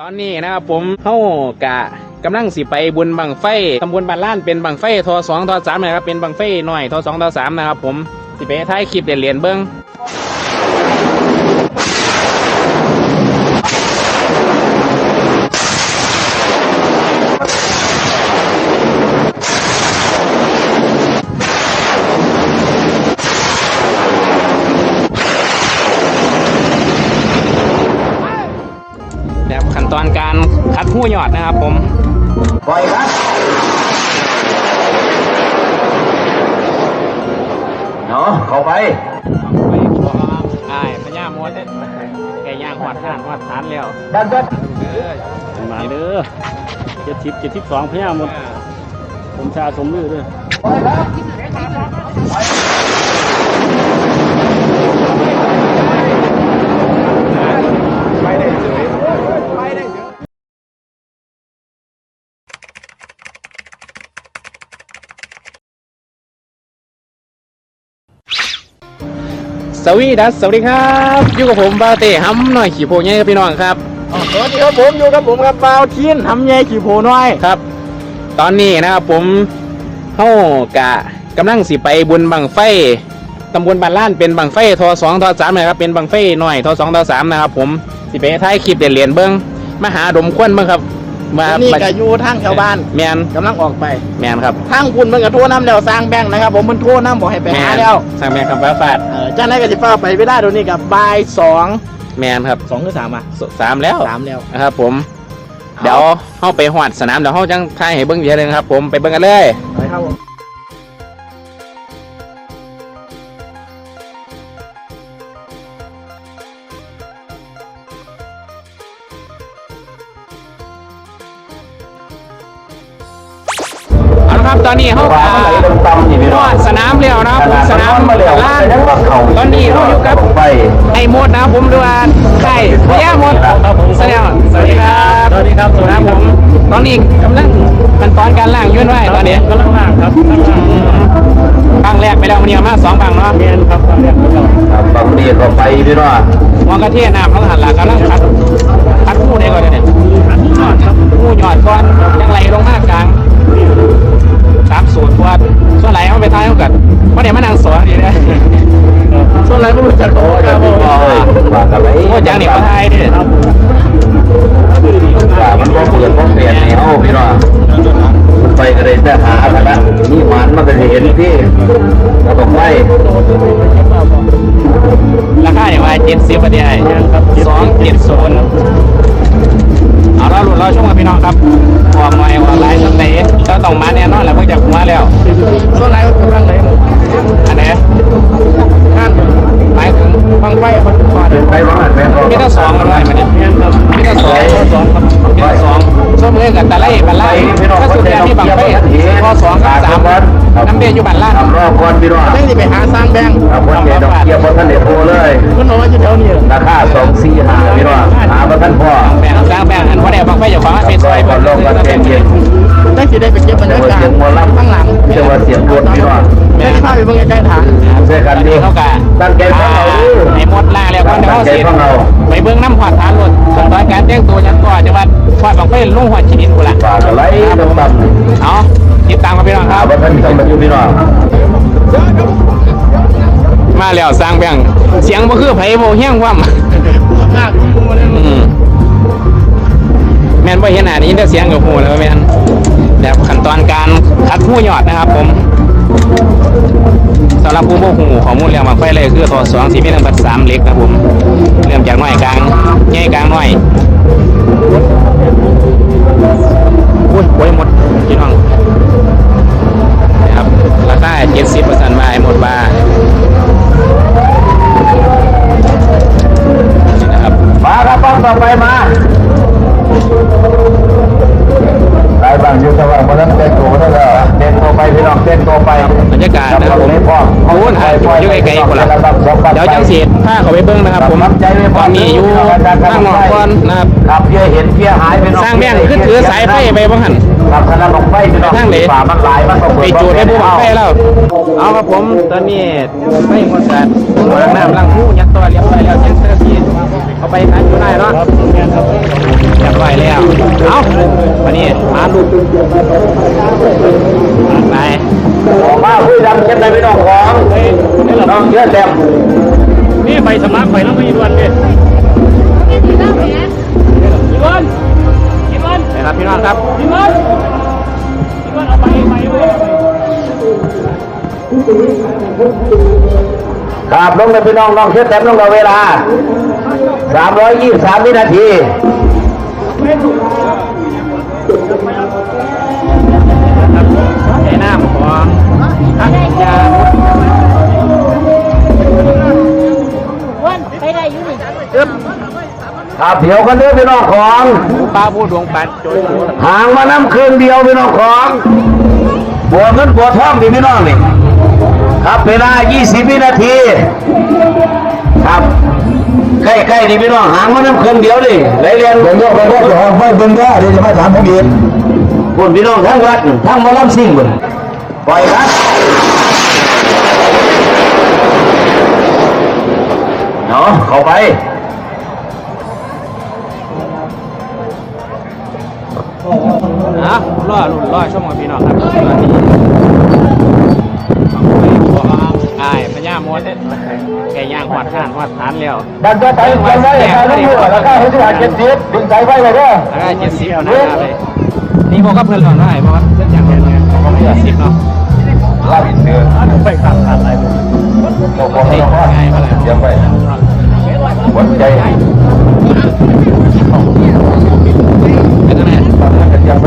ตอนนี้นะครับผมเฮากะกำลังสิไปบุญบังไฟตำบลบ้านล้านเป็นบังไฟทอสองทอสามนะครับเป็นบังไฟหน่อยทอสองทอสามนะครับผมสิไปท้ายคลิปเรียนเบิ้งนะครับขั้นตอน การคัดหู้ยอดนะครับผมปล่อยครับเนาะเข้าไปไปขอไอ้พญามดแกย่างหอดข้านหอดฐานแล้วดันดันเออมาเด้อเจ็ดสิบเจ็ดสิบสองพญาหมดผมชาสมมือด้วยปล่อยครับ ไปได้เฉยไปได้เฉย สวีดัสสวัสดีครับอยู่กับผมบาเต้ฮัมหน่อยขี่โพง่ายกับพี่น้องครับสวัสดีครับผมอยู่กับผมครับบ่าวทีนทำแย่ขี่โพน้อยครับ ตอนนี้นะครับผมเฮากะกำลังสิไปบุญบังไฟตำบลบานล้านเป็นบังไฟทอสองทอสามนะครับเป็นบังไฟหน่อยทอสองทอสามนะครับผมสิไปท้ายคลิปเรียนๆเบิ้งมาหาดมควันเบิ้งครับ มานี่ก็อยู่ทางแถวบ้านแมนกำลังออกไปแมนครับทางคุณมันก็โทรน้ำแล้วสร้างแบงค์นะครับ ผมมันโทรน้ำบอกให้ไปแมหานแล้วสั่งแมนคำฟ้าฟาดเออจ้าไหนายก็จะฟ้าไปไม่ได้เดี๋ยวนี้กับบ่ายสองแมนครับสองหรือสามอะสสามแล้วสามแล้วนะครับผม เดี๋ยวเข้าไปหอดสนามเดี๋ยวเข้าจังทายให้เบิ้งเดียวเลยนะครับผมไปเบิ้งกันเลยไปครับผม ครับ ตอนนี้เขาปลาอ่าไหลลงต่ำนี่พี่รน้อองดสนามแล้วนะครับผมสนามมาแล้วล้านยังว่าเขาตอนนี้เขาอยู่กับไปไอ้มดนะครับผมดูว่าไข่พญามดครับผมแสดงสวัสดีครับสวัสดีครับสวัสดีครับผมตอนนี้กำลังขั้นตอนการล่างยื่นไว้ตอนนี้กำลังล่างครับกำลังล่างบังแรกไปแล้วมันนี้เอามาสองบังเนาะเรียนครับเรียนครับครับบางทีก็ไปพี่น้องมองกระเทียน้ำเขาหันหลังกำลังคัดคัดผู้ได้ก่อนเนี่ยอันนี้ก่อนครับ ผู้หยอดก่อนยังไหลลงมากลางสามสูตรพวดส่วนไหลเขาไปท้ายเขากัดเพราะเดี๋ยวมานั่งสอนดีเลยส่วนอะไรก็รู้จักโอ้ครับผมเลยปลากระไหลโคตรยังนี่มาไทยดิครับผมคือดีปลามันก็เปลี่ยนก็เปลี่ยนแนวพี่น้องมันไปก็เลยจะหาคณะนี่มันมันก็จะเห็นที่เราต้องไปราคาอย่างไรเจ็ดสิบประเดี๋ยวสองเจ็ดศูนย์ น้ำเบี้ยอยู่บันล่างทำรอบก่อนพี่น้องไม่ได้ไปหาสร้างแบงค์ทำคนเดียวดอกเบี้ยบนท่านเด็ดโทรเลยคุณบอกว่าอยู่แถวนี้ราคาสองสี่ห้าพี่น้องหาบนท่านพ่อแบ่งสร้างแบ่งอันว่าเดี๋ยวบังไฟอยู่ขวาเป็นซอยก่อนลงกันเป็นเย็นได้สิได้ไปเก็บบรรเสียายงกาศเสียงมอลล์ข้างหลังเสียงว่าเสียงรถพี่น้องได้ที่พาไปเบิ่งใกล้ๆฐานเสียกันดีเขากะตั้งใจฟังเราไอ้มดล่าแล้วก็เดี๋ยวตั้งเขาใจเสียฟังเราไปเบื้องน้ำหอดฐานรถขั้นตอนการแต่งตัวยังก่อนจะว่าหอดบังไฟลุ่งหอดชินินกูละฝากอะไรต้องต่ำเอา ติดตามกันพี่น้องคหารับบนท่านทำมาอยู่พี่น้องมาแล้วสร้างแบ่งเสียงบ่คือไผโบเฮี้ยงว่ำหน้าคุณมาเลยอืมแม่นบ่เห็นหน้านี้แต่เสียงกับหูแล้วแม่นแบบขั้นตอนการคัดหูหยอดนะครับ ผมสำหรับผู้บ่หูข้อมูลเรื่องบังไฟเลยคือทอสองสีมีทั้งหมดสามเหล็กนะครับผมเริ่มจากน้อยกลางใหญ่กลางน้อย อุ้ยโวยหมดพี่น้องนะครับราคาเจ็ดสิบเปอร์เซ็นต์มาทหมดบาทนี่นะครับมาครับป้องต่อไปมา เดี๋ยวจังเสียผ้าเขาไปเบิ้งนะครับ ผมตอนนี้อยู่ตั้างนอกก่อนนะครับเพื่อเห็นเพื่อหายไปสร้างแม่งขึ้นถือสายไฟไปบ้างหันครับคณะลงไฟไปทางไหนมันหลายมันไปจูดให้ผู้งไฟแล้วเอาครับผมตอนนี้ไฟหมดการหลังน้ำหลังผู้ยัดตัวเรียบร้อยแล้วเจ็ดสิบทีเขาไปทันอยู่ได้เนาะเรียบร้อยแล้วเอาวันนี้มาดูไหนออกมาคุยดำเข้มในไม่ต้องของน้องเยอะเต็ม นี่ใบสมัครใบน้ำมันอีวันเนี่ยอีวันอีวันนะครับพี่น้องครับอีวันอีวันเอาไปไปไปครับลงเลยพี่น้องน้องเชื่อแต้มลงกับเวลา 323 วินาทีไอ้น้ำของทักยา อยู่นี่ครับเดี๋ยวกันเด้อพี่น้องของผู้ป้าผู้ดวงปันโจยโจหางมาน้ำเครื่องเดียวพี่น้องของบัวเงินบัวทองดิพี่น้องนี่ครับเวลา 20 วินาที ครับใกล้ๆนี่พี่น้องหางมาน้ำเครื่องเดียวดิไรเรียนผมก็ไปก็จะไม่เบิ่งได้เดี๋ยวจะมาถามผมอีกคุณพี่น้องทั้งวัดทั้งหมอลำซิ่งบุญปล่อยครับเนาะเข้าไป อะรอรุ่นรอช่วงกับพี่น้องครับสวัสดีไอ้พญามดแกย่างหอดข้านหอดฐานแล้วดันก็ใส่ไว้ไว้ใส่ลูกมือแล้วก็ให้ที่หาเจ็ดสิบดึงใส่ไว้ไว้เด้อแล้วก็เจ็ดสิบนะครับเลยนี่บอกกับเพื่อนหล่อนได้เพราะว่าเพื่อนอย่างเดียวเนี่ยบอกเจ็ดสิบเนาะลาบินเดือไปขาดขาดอะไรตกลงแล้วก็เดี๋ยวไปหัวใจ เป็นยังไง เดี๋ยวไป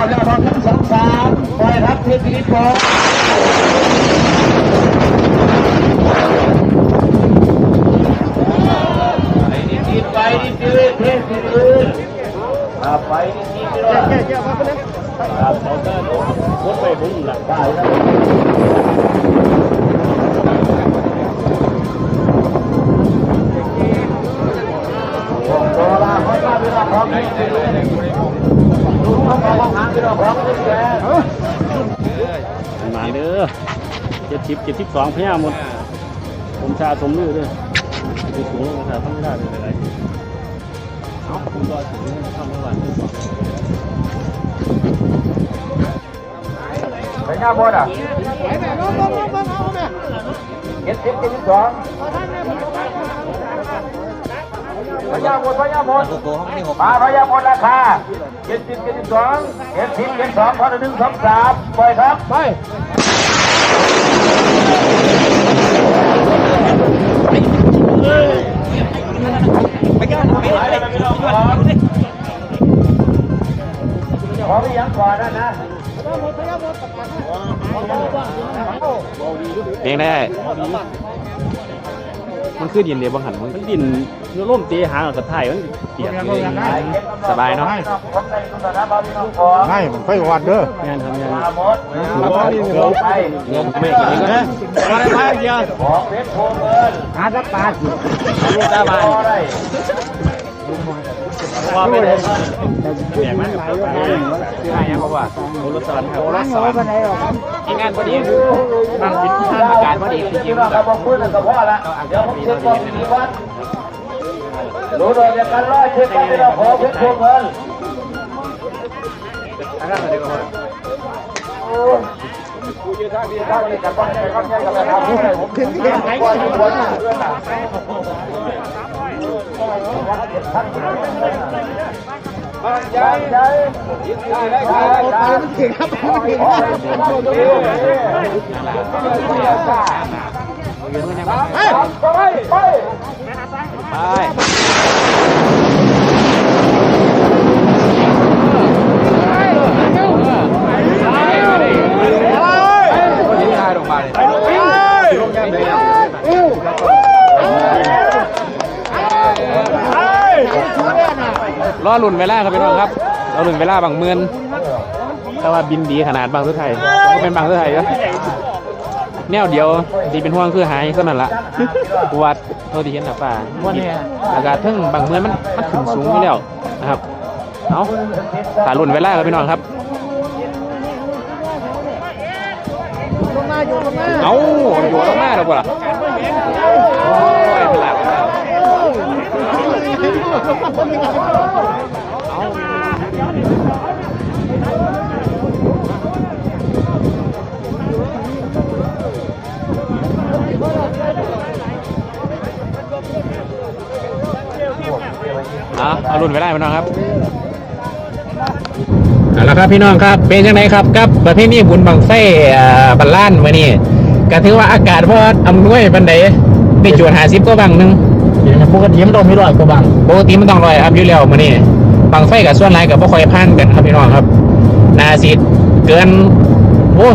อทั้งสองสามไปครับเทพนิพนธ์ไปดีๆไปดีๆเทพนิพนธ์ไปดีๆพี่น้องครับเขาก็รถไปผมหลักม มาเด้อเจ็ดสิบเจ็ดสิบสองพญาหมด ผมชาสมลือด้วยดูสูงลงชาทำไม่ได้เลยอะไรคุณรอถึงทำเมื่อวานที่สองไปหน้าบดอะเจ็ดสิบเจ็ดสิบสอง พญาหมดพญาหมดมาพญาหมดราคาเจ็ดสิบเจ็ดสิบสองเจ็ดสิบเจ็ดสองพอหนึ่งสองสามปล่อยครับไปไปกันไปกันไปกันขอไปยังก่อนนะนะเพลงได้มันคือดินเดียวบางหันมันมันดิน เนื้อร่มเตะหางกับไทยมันเปียกเลยสบายเนาะไม่ผมไปวัดเด้องานทำงานหมดไปงมไม่กินนี่ก็มาได้เดียวของเพชรโพเงินหาสักปลาสิลูกตาบานพอได้ว่าไปเลยแปลกมากชื่ออะไรยังบอกว่าโอรสวรรค์ครับโอรสวรรค์ที่งานพอดีนั่งกินทานอากาศพอดีจริงๆเราแบบบอกคุยกันกับพ่อละเดี๋ยวผมเช็คก่อนกี่วั นรู้โดยจากการล่าเช็คกันที่เราขอเพชรโพเงินถึงที่เห็นไหนก็เห็นหมดน่ะใจใจได้ครับไปมันถึงครับมันถึงครับไปไปไป รอลุ่นเวลาครับพี่น้องครับรอลุ่นเวลาบางเมือนแต่ว่าบินดีขนาดบางสุดไทยก็เป็นบางสุดไทยเยอะ แนวเดียวที่เป็นห่วงคือหายเท่านั้นละปวดเท่าที่เห็นนะป่าอากาศทึ่งบางเมืองมันมันขึ้นสูงอยู่แล้วนะครับเอาตาลุ่นเวลาครับพี่น้องครับลงมาอยู่ลงมาเอาอยู่ลงมาแล้วป่ะโอ้ยพลาดเอ เอารุ่นไปได้พี่น้องครับเอาละครับพี่น้องครับเป็นยังไงครับกับประเทศนี้บุญบังไฟอ่าบัลล้านมานี่ก็ถือว่าอากาศว่าอำนวยบันไดได้จวดหาซิบก็บังหนึงปกติมันต้องมีรอยกว่าบางปกติมันต้องลอยอัพอยู่แล้วมื้อนี้บังไฟกับส่วนหลายกับบ่ค่อยพันกันครับพี่น้องครับ นาสิเกินโอ้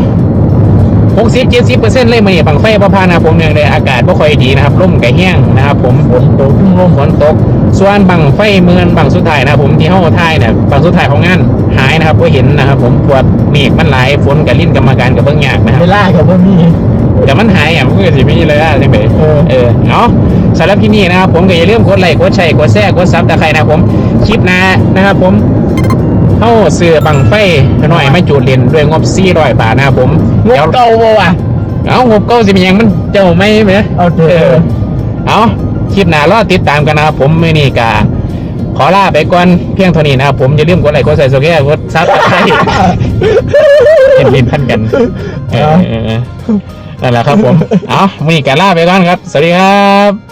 หกสิบเจ็ดสิบเปอร์เซ็นต์เลยมื้อนี้บังไฟบ่พานนะครับผมอย่างเลยอากาศบ่ค่อยดีนะครับลมก็แห้งนะครับ ผมฝนตกลมฝนตก ส่วนบังไฟเมือนบังสุดท้ายนะครับผมที่เฮาถ่ายเนี่ยบังสุดท้ายของงานหายนะครับบ่เห็นนะครับ ผมปวดเมฆมันหลายฝนกับลิ้นกรรมการกับเบิ่งยากนะครับเวลากับพวกนี้แต่มันหายอะมันก็สิมีเลยอะจังไดเออเออเนาะสำหรับที่นี่นะครับผมก็อย่าลืมกดไลค์กดแชร์กดแชร์กดซับตะไคร้นะครับผมคลิปหน้านะครับผม เข้าเสือบังไฟหน่อยไม่จูดเรียนด้วยงบ400บาทนะครับผมงบเก่าบ่วะเอางบเก่าสิเป็นหยังมันเจ้าไม่ไหมเอาเถอะเอาคลิปหน้ารอติดตามกันนะครับผมมื้อนี้ก็ขอลาไปก่อนเพียงเท่านี้นะครับผมอย่าลืมกดไลค์กดแชร์กดซับตะไคร้เห็นลิ้นพันกันเออเออเออนั่นแหละครับผม เอาวันนี้ก็ลาไปก่อนครับ สวัสดีครับ